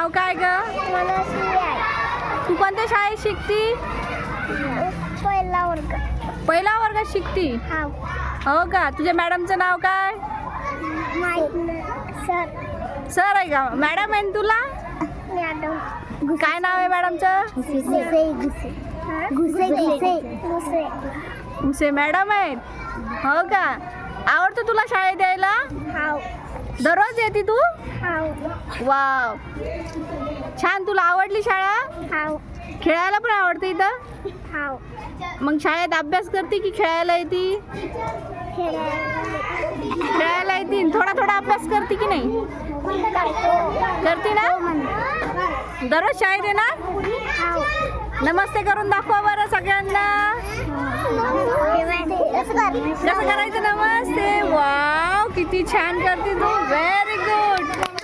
नाव काय ग? तू कोणत्या शाळेत शिकती? पहिला वर्ग. पहिला वर्गात शिकती? हा. का? तुझ्या मॅडमचं नाव काय? सर. सर आहे का? मॅडम आहे ना तुला? मॅडम. काय नाव आहे मॅडमचं? घुसे. मॅडम आहेत. हो का? आवडतं तुला शाळेत यायला? दररोज येते तू? वाव. छान तुला आवडली शाळा? खेळायला पण आवडते इथं? मग शाळेत अभ्यास करते की खेळायला येते? खेळायला येते. थोडा थोडा अभ्यास करते की नाही? करते ना? दररोज शाळेत येणार? नमस्ते करून दाखवा बरं सगळ्यांना. कसं करायचं नमस्ते? किती छान करते तू. Very good